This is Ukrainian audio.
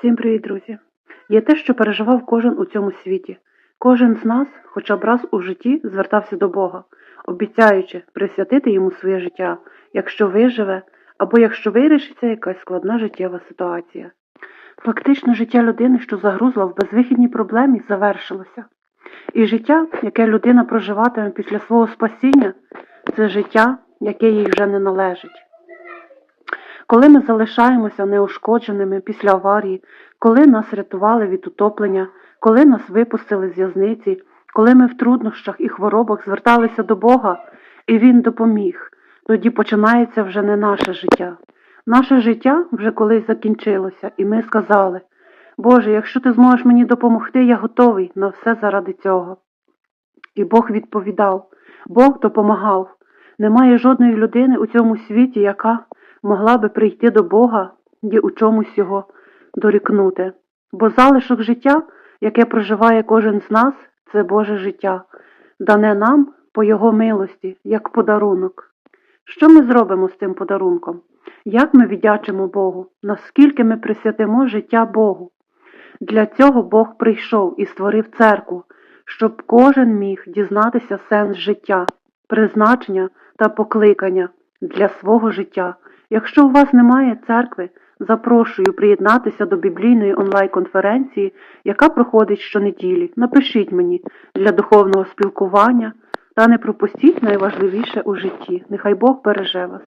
Всім привіт, друзі! Є те, що переживав кожен у цьому світі. Кожен з нас хоча б раз у житті звертався до Бога, обіцяючи присвятити йому своє життя, якщо виживе, або якщо вирішиться якась складна життєва ситуація. Фактично, життя людини, що загрузла в безвихідній проблемі, завершилося. І життя, яке людина проживатиме після свого спасіння, це життя, яке їй вже не належить. Коли ми залишаємося неушкодженими після аварії, коли нас рятували від утоплення, коли нас випустили з в'язниці, коли ми в труднощах і хворобах зверталися до Бога, і Він допоміг, тоді починається вже не наше життя. Наше життя вже колись закінчилося, і ми сказали: Боже, якщо ти зможеш мені допомогти, я готовий на все заради цього. І Бог відповідав, Бог допомагав. Немає жодної людини у цьому світі, яка могла би прийти до Бога і у чомусь його дорікнути. Бо залишок життя, яке проживає кожен з нас, це Боже життя, дане нам по Його милості, як подарунок. Що ми зробимо з цим подарунком? Як ми віддячимо Богу? Наскільки ми присвятимо життя Богу? Для цього Бог прийшов і створив церкву, щоб кожен міг дізнатися сенс життя, призначення та покликання для свого життя. Якщо у вас немає церкви, запрошую приєднатися до біблійної онлайн-конференції, яка проходить щонеділі. Напишіть мені для духовного спілкування та не пропустіть найважливіше у житті. Нехай Бог береже вас.